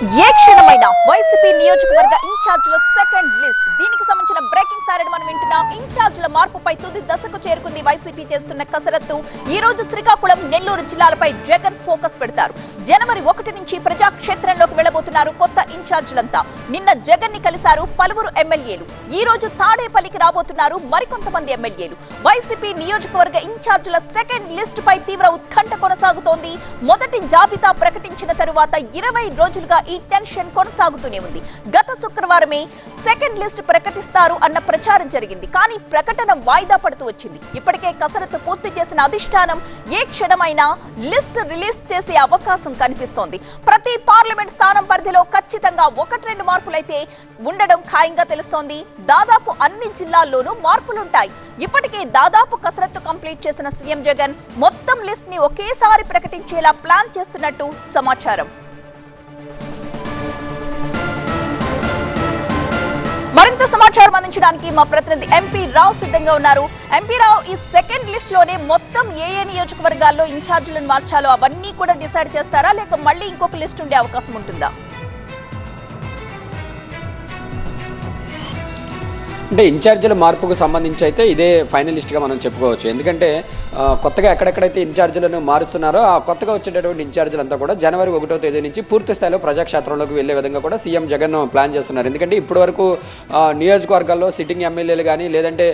ఏ క్షణమైన వైసీపీ నియోజకవర్గ ఇన్ఛార్జీల second list. దీనికి సంబంధించిన బ్రేకింగ్ సారెడ్ మనం వింటున్నాం. ఇన్ఛార్జీల మార్పుపై తుది దశకు చేరుకుంది వైసీపీ చేస్తున్న కసరత్తు. ఈ రోజు శ్రీకాకుళం నెల్లూరు జిల్లాలపై జగన్ ఫోకస్ పెడతారు. జనవరి ఒకటి నుంచి ప్రజాక్షేత్రంలోకి వెళ్ళబోతున్నారు కొత్త ఇన్ఛార్జీలంతా. నిన్న జగన్ని కలిశారు పలువురు ఎమ్మెల్యేలు. ఈ రోజు తాడేపల్లికి రాబోతున్నారు మరికొంతమంది ఎమ్మెల్యేలు. వైసీపీ నియోజకవర్గ ఇన్ఛార్జీల సెకండ్ లిస్ట్ పై తీవ్ర ఉత్కంఠ కొనసాగుతోంది. మొదటి జాబితా ప్రకటించిన తరువాత ఇరవై రోజులుగా ఈ టెన్షన్ కొనసాగుతూనే ఉంది. గత శుక్రవారమే సెకండ్ లిస్ట్ ప్రకటిస్తారు అన్న ప్రచారం జరిగింది. కానీ ప్రకటన వాయిదా పడుతూ వచ్చింది. ఇప్పటికే కసరత్తు పూర్తి చేసిన అధిష్టానం ఏ క్షణమైనా లిస్ట్ రిలీజ్ చేసే అవకాశం కనిపిస్తోంది. ప్రతి పార్లమెంట్ స్థానం పరిధిలో ఖచ్చితంగా ఒకటి రెండు మార్పులైతే ఉండడం ఖాయంగా తెలుస్తోంది. దాదాపు అన్ని జిల్లాల్లోనూ మార్పులుంటాయి. ఇప్పటికే దాదాపు కసరత్తు కంప్లీట్ చేసిన సీఎం జగన్ మొత్తం లిస్ట్ని ఒకేసారి ప్రకటించేలా ప్లాన్ చేస్తున్నట్టు సమాచారం. సమాచారం అందించడానికి మా ప్రతినిధి ఎంపీ రావు సిద్ధంగా ఉన్నారు. ఎంపీ రావు ఈ సెకండ్ లిస్ట్లోనే మొత్తం ఏ ఏ నియోజకవర్గాల్లో ఇన్ఛార్జీలను మార్చాలో అవన్నీ కూడా డిసైడ్ చేస్తారా? లేక మళ్ళీ ఇంకొక లిస్ట్ ఉండే అవకాశం ఉంటుందా? అంటే ఇన్ఛార్జీల మార్పుకు సంబంధించి అయితే ఇదే ఫైనలిస్ట్గా మనం చెప్పుకోవచ్చు. ఎందుకంటే కొత్తగా ఎక్కడెక్కడైతే ఇన్ఛార్జీలను మారుస్తున్నారో ఆ కొత్తగా వచ్చేటటువంటి ఇన్ఛార్జీలంతా కూడా జనవరి ఒకటో తేదీ నుంచి పూర్తి స్థాయిలో ప్రజాక్షేత్రంలోకి వెళ్ళే విధంగా కూడా సీఎం జగన్ ప్లాన్ చేస్తున్నారు. ఎందుకంటే ఇప్పటి వరకు నియోజకవర్గాల్లో సిట్టింగ్ ఎమ్మెల్యేలు కానీ లేదంటే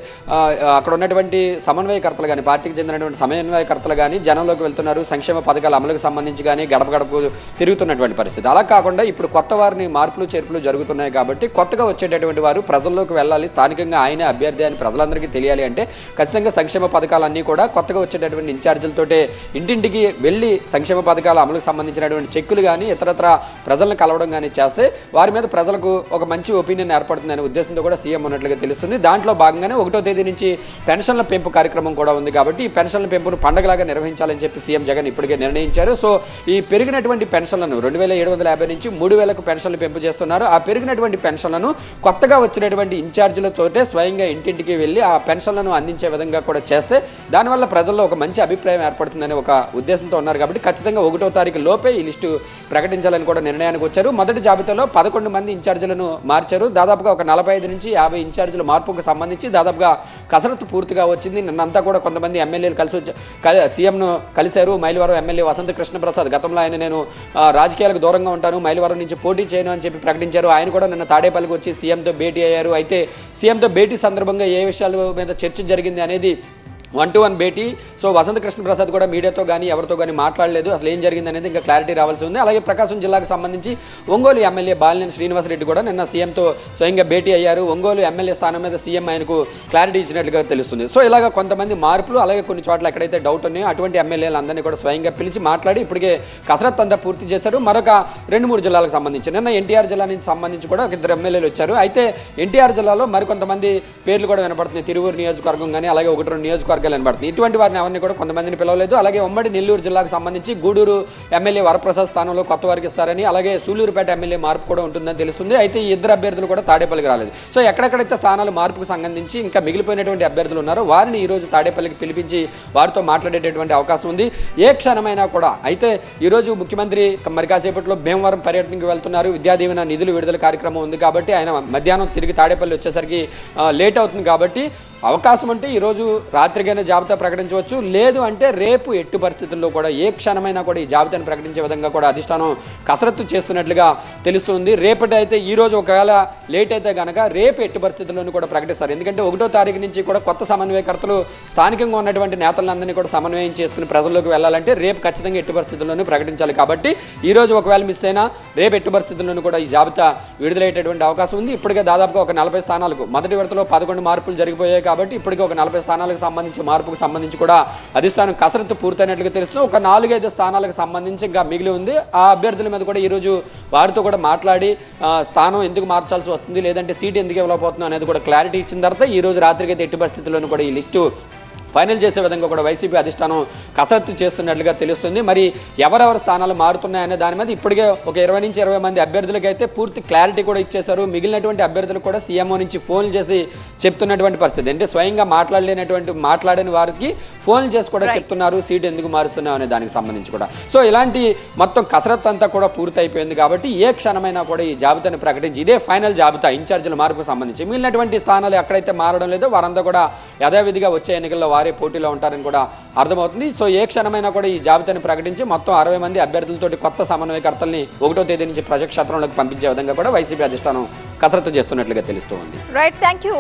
అక్కడ ఉన్నటువంటి సమన్వయకర్తలు కానీ పార్టీకి చెందినటువంటి సమన్వయకర్తలు కానీ జనంలోకి వెళ్తున్నారు. సంక్షేమ పథకాల అమలుకు సంబంధించి కానీ గడప గడపకు తిరుగుతున్నటువంటి పరిస్థితి. అలా కాకుండా ఇప్పుడు కొత్త వారిని మార్పులు చేర్పులు జరుగుతున్నాయి కాబట్టి కొత్తగా వచ్చేటటువంటి వారు ప్రజల్లోకి వెళ్ళాలి స్థానికంగా ఆయనే అభ్యర్థి అని ప్రజలందరికీ తెలియాలి అంటే ఖచ్చితంగా సంక్షేమ పథకాలన్నీ కూడా కొత్తగా వచ్చేటటువంటి ఇన్ఛార్జీలతోటే ఇంటింటికి వెళ్ళి సంక్షేమ పథకాల అమలుకు సంబంధించినటువంటి చెక్కులు కానీ ఇతరత్ర ప్రజలను కలవడం కానీ చేస్తే వారి మీద ప్రజలకు ఒక మంచి ఒపీనియన్ ఏర్పడుతుందనే ఉద్దేశంతో కూడా సీఎం ఉన్నట్లుగా తెలుస్తుంది. దాంట్లో భాగంగానే ఒకటో తేదీ నుంచి పెన్షన్ల పెంపు కార్యక్రమం కూడా ఉంది కాబట్టి ఈ పెన్షన్ల పెంపును పండగలాగా నిర్వహించాలని చెప్పి సీఎం జగన్ ఇప్పటికే నిర్ణయించారు. సో ఈ పెరిగినటువంటి పెన్షన్లను రెండు వేల ఏడు వందల యాభై నుంచి మూడు వేలకు పెన్షన్లు పెంపు చేస్తున్నారు. ఆ పెరిగినటువంటి పెన్షన్లను కొత్తగా వచ్చినటువంటి తోటే స్వయంగా ఇంటింటికి వెళ్ళి ఆ పెన్షన్లను అందించే విధంగా కూడా చేస్తే దానివల్ల ప్రజల్లో ఒక మంచి అభిప్రాయం ఏర్పడుతుందనే ఒక ఉద్దేశంతో ఉన్నారు కాబట్టి ఖచ్చితంగా ఒకటో తారీఖు లోపే ఈ లిస్టు ప్రకటించాలని కూడా నిర్ణయానికి వచ్చారు. మొదటి జాబితాలో పదకొండు మంది ఇన్ఛార్జీలను మార్చారు. దాదాపుగా ఒక నలభై ఐదు నుంచి యాభై ఇన్ఛార్జీల మార్పుకు సంబంధించి దాదాపుగా కసరత్తు పూర్తిగా వచ్చింది. నిన్నంతా కూడా కొంతమంది ఎమ్మెల్యేలు కలిసి వచ్చి సీఎంను కలిశారు. మైలవరం ఎమ్మెల్యే వసంత కృష్ణప్రసాద్. గతంలో ఆయన నేను రాజకీయాలకు దూరంగా ఉంటాను. మైలవరం నుంచి పోటీ చేయను అని చెప్పి ప్రకటించారు. ఆయన కూడా నిన్న తాడేపల్లికి వచ్చి సీఎంతో భేటీ అయ్యారు. అయితే సీఎంతో భేటీ సందర్భంగా ఏ విషయాల మీద చర్చ జరిగింది అనేది వన్ టు వన్ భేటీ. సో వసంత కృష్ణ ప్రసాద్ కూడా మీడియాతో కానీ ఎవరితో కానీ మాట్లాడలేదు. అసలు ఏం జరిగింది అనేది ఇంకా క్లారిటీ రావాల్సి ఉంది. అలాగే ప్రకాశం జిల్లాకు సంబంధించి ఒంగోలు ఎమ్మెల్యే బాలినేని శ్రీనివాసరెడ్డి కూడా నిన్న సీఎంతో స్వయంగా భేటీ అయ్యారు. ఒంగోలు ఎమ్మెల్యే స్థానం మీద సీఎం ఆయనకు క్లారిటీ ఇచ్చినట్లుగా తెలుస్తుంది. సో ఇలాగ కొంతమంది మార్పులు అలాగే కొన్ని చోట్ల ఎక్కడైతే డౌట్ ఉన్నాయో అటువంటి ఎమ్మెల్యేలు అందరినీ కూడా స్వయంగా పిలిచి మాట్లాడి ఇప్పటికే కసరత్ అంతా పూర్తి చేశారు. మరొక రెండు మూడు జిల్లాలకు సంబంధించి. నిన్న ఎన్టీఆర్ జిల్లా నుంచి సంబంధించి కూడా ఒక ఇద్దరు ఎమ్మెల్యేలు వచ్చారు. అయితే ఎన్టీఆర్ జిల్లాలో మరికొంతమంది పేర్లు కూడా వినపడుతున్నాయి. తిరువూరు నియోజకవర్గం కానీ అలాగే ఒకటి రెండు నియోజకవర్గాలు వినపడుతున్నాయి ఇటువంటి వారిని ఎవరిని కూడా కొంతమందిని పిలవలేదు. అలాగే ఉమ్మడి నెల్లూరు జిల్లాకు సంబంధించి గూడూరు ఎమ్మెల్యే వరప్రసాద్ స్థానంలో కొత్త వారికి ఇస్తారని అలాగే సూలూరుపేట ఎమ్మెల్యే మార్పు కూడా ఉంటుందని తెలుస్తుంది. అయితే ఈ ఇద్దరు అభ్యర్థులు కూడా తాడేపల్లికి రాలేదు. సో ఎక్కడెక్కడైతే స్థానాలు మార్పుకు సంబంధించి ఇంకా మిగిలిపోయినటువంటి అభ్యర్థులు ఉన్నారో వారిని ఈ రోజు తాడేపల్లికి పిలిపించి వారితో మాట్లాడేటటువంటి అవకాశం ఉంది. ఏ క్షణమైనా కూడా అయితే ఈరోజు ముఖ్యమంత్రి మరి కాసేపట్లో భీమవరం పర్యటనకి వెళ్తున్నారు. విద్యా దీవెన నిధులు విడుదల కార్యక్రమం ఉంది కాబట్టి ఆయన మధ్యాహ్నం తిరిగి తాడేపల్లి వచ్చేసరికి లేట్ అవుతుంది కాబట్టి అవకాశం అంటే ఈరోజు రాత్రికైనా జాబితా ప్రకటించవచ్చు. లేదు అంటే రేపు ఎట్టి పరిస్థితుల్లో కూడా ఏ క్షణమైనా కూడా ఈ జాబితాను ప్రకటించే విధంగా కూడా అధిష్టానం కసరత్తు చేస్తున్నట్లుగా తెలుస్తుంది. రేపటి అయితే ఈ రోజు ఒకవేళ లేట్ అయితే కనుక రేపు ఎట్టి పరిస్థితుల్లోనూ కూడా ప్రకటిస్తారు. ఎందుకంటే ఒకటో తారీఖు నుంచి కూడా కొత్త సమన్వయకర్తలు స్థానికంగా ఉన్నటువంటి నేతలందరినీ కూడా సమన్వయం చేసుకుని ప్రజల్లోకి వెళ్ళాలంటే రేపు ఖచ్చితంగా ఎట్టి పరిస్థితుల్లోనూ ప్రకటించాలి. కాబట్టి ఈ రోజు ఒకవేళ మిస్ అయినా రేపు ఎట్టి పరిస్థితుల్లోనూ కూడా ఈ జాబితా విడుదలయ్యేటటువంటి అవకాశం ఉంది. ఇప్పటికే దాదాపుగా ఒక నలభై స్థానాలకు మొదటి విడతలో పదకొండు మార్పులు జరిగిపోయాయి. కాబట్టి ఇప్పటికీ ఒక నలభై స్థానాలకు సంబంధించి మార్పుకు సంబంధించి కూడా అధిష్టానం కసరత్తు పూర్తయినట్లుగా తెలుస్తుంది. ఒక నాలుగైదు స్థానాలకు సంబంధించి ఇంకా మిగిలి ఉంది. ఆ అభ్యర్థుల మీద కూడా ఈరోజు వారితో కూడా మాట్లాడి స్థానం ఎందుకు మార్చాల్సి వస్తుంది లేదంటే సీట్ ఎందుకు ఇవ్వలేకపోతుంది అనేది కూడా క్లారిటీ ఇచ్చిన తర్వాత ఈ రోజు రాత్రికి అయితే ఎట్టి పరిస్థితుల్లోనూ కూడా ఈ లిస్టు ఫైనల్ చేసే విధంగా కూడా వైసీపీ అధిష్టానం కసరత్తు చేస్తున్నట్లుగా తెలుస్తుంది. మరి ఎవరెవరి స్థానాలు మారుతున్నాయనే దాని మీద ఇప్పటికే ఒక ఇరవై నుంచి ఇరవై మంది అభ్యర్థులకి అయితే పూర్తి క్లారిటీ కూడా ఇచ్చేశారు. మిగిలినటువంటి అభ్యర్థులు కూడా సీఎంఓ నుంచి ఫోన్ చేసి చెప్తున్నటువంటి పరిస్థితి. అంటే స్వయంగా మాట్లాడలేనటువంటి మాట్లాడని వారికి ఫోన్ చేసి కూడా చెప్తున్నారు సీట్ ఎందుకు మారుస్తున్నాం అనే దానికి సంబంధించి కూడా. సో ఇలాంటి మొత్తం కసరత్తు అంతా కూడా పూర్తి అయిపోయింది కాబట్టి ఏ క్షణమైనా కూడా ఈ జాబితాను ప్రకటించి ఇదే ఫైనల్ జాబితా ఇన్ఛార్జీల మార్పుకు సంబంధించి. మిగిలినటువంటి స్థానాలు ఎక్కడైతే మారడం లేదో వారంతా కూడా యథావిధిగా వచ్చే ఎన్నికల్లో వారే పోటీలో ఉంటారని కూడా అర్థమవుతుంది. సో ఏ క్షణమైనా కూడా ఈ జాబితాను ప్రకటించి మొత్తం అరవై మంది అభ్యర్థులతోటి కొత్త సమన్వయకర్తల్ని ఒకటో తేదీ నుంచి ప్రజాక్షేత్రంలోకి పంపించే విధంగా కూడా వైసీపీ అధిష్టానం కసరత్తు చేస్తున్నట్లుగా తెలుస్తోంది. Right thank you